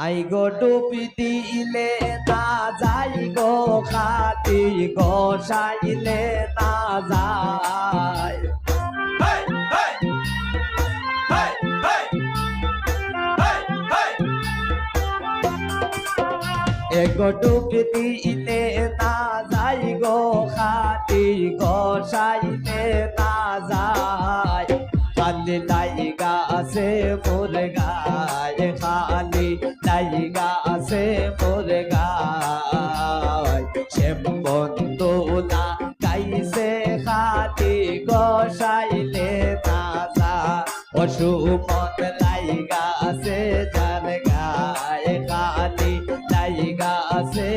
I go ডুবি দিলে না যাই গো খাতি না! Hey! Hey! Hey! Hey! এগো ডুবি দিলে না যাই গো খাতি গোসাইলে না যায় খালি আছে মোর খালি লাইগা আছে মোর গায় বন্ধু না গাইছে খাতি গোসাইলে না যায় অসুমত লাইগা আছে যার খালি লাইগা আছে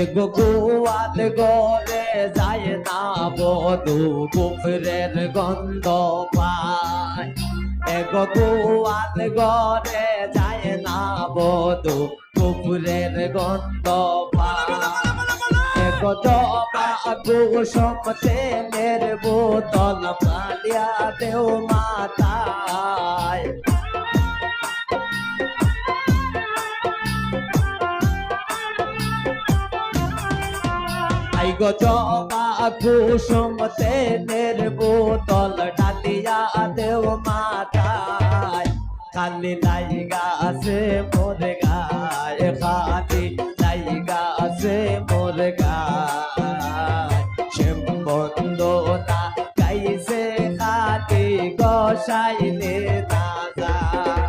এগো গোয়াল গরে যায় না বধু, কুফরের গন্ধ পায়। এগো গোয়াল গরে যায় না বধু, কুফরের গন্ধ পায়। এগো জবা কুসুম তেলের বোতল মালিয়া দেও মাতায়। গো জবা কুসুম তেলের বোতল ডালিয়া দেও মাতায় খালি লাইগা আছে মোর গায়ে, খালি লাইগা আছে মোর গায়ে। সে বন্ধ না গাইছে খালি গোসাইলে না যায়।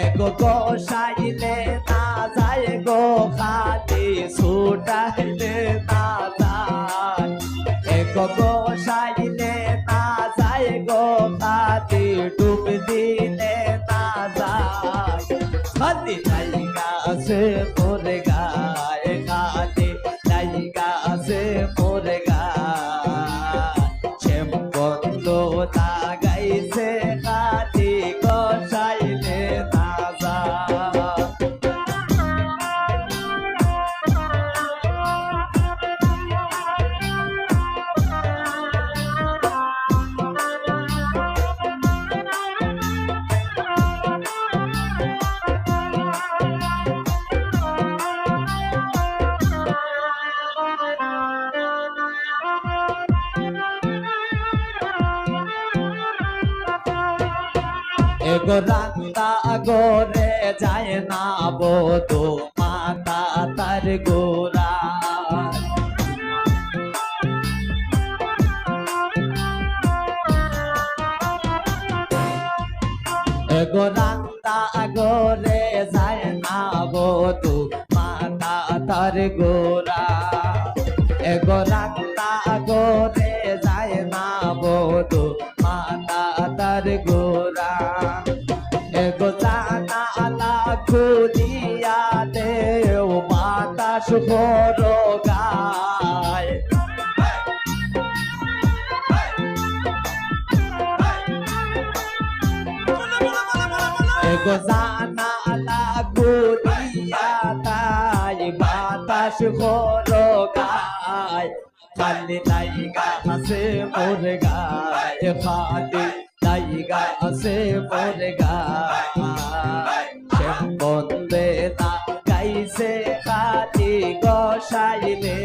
এগো গোসাইলে না যায় গো খালি ছুটাইলে এগো রান্তা গোরে যায় না বধু মাতা তার গোরা এগো রান্তা গোরে যায় না বধু মাতা তার গোরা এগো রান্তা শুভর গায় জানা আলা খুলিয়া তাই বাতাস গায় খালি লাইগা আছে মোর গায় আছে মোর গায় গোসাইলে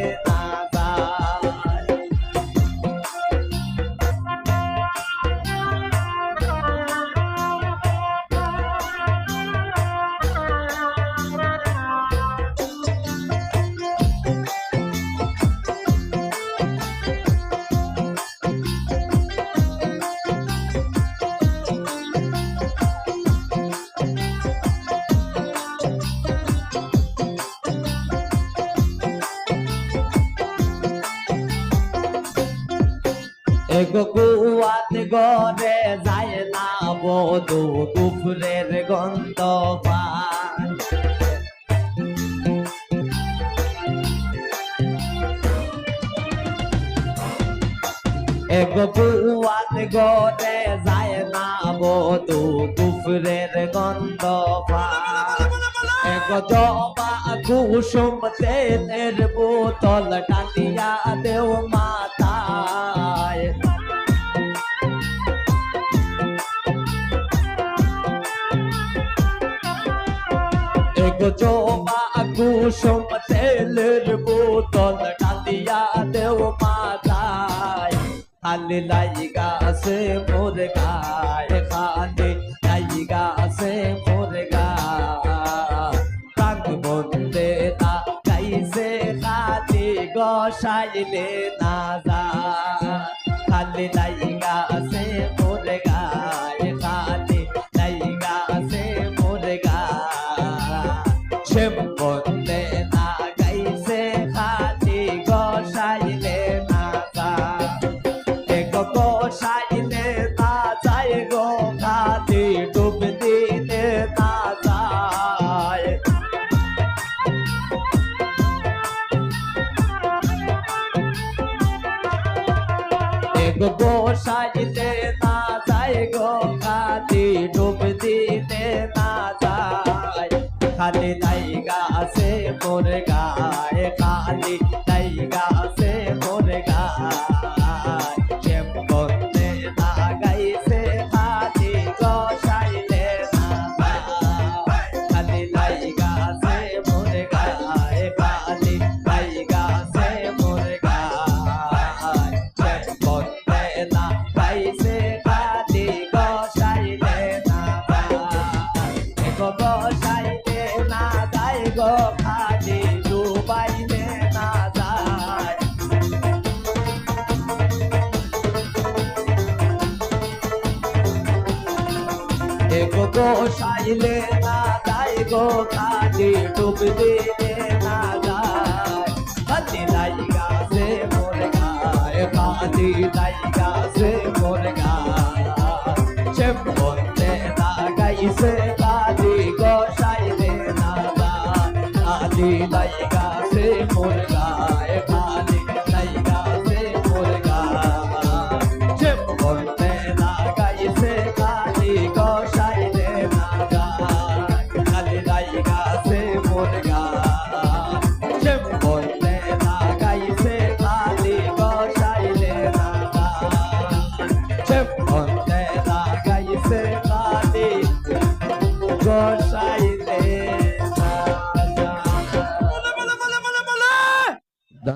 গরে যায় না বধু কুফরের গন্ধ পায় এগো কুয়াত গরে যায় না বধু কুফরের গন্ধ পায় এক কুসুম তেলের বোতল টানিয়া দেও মাথায়। জবা কুসুম তেলের বোতল টানিয়া দেও মাথায়। খালি লাইগা আছে মোর গায়, খালি লাইগা আছে মোর গায়। প্রাণ বন্দে না গাইছে, খালি না এক গোসাইলে না যায় গো খালি ডুব দিলে না যায় খালি লাইগা আছে মোর গায়ে খালি লাইগা আছে এগো গোসাইলে না যায় গো খালি ডুব দিলে না যায় খালি লাইগা সে মোর গায় খালি লাইগা সে মোর গায় সে বলতে না গাইছে খালি গোসাইলে না যায় খালি লাইগা সে মোর গায়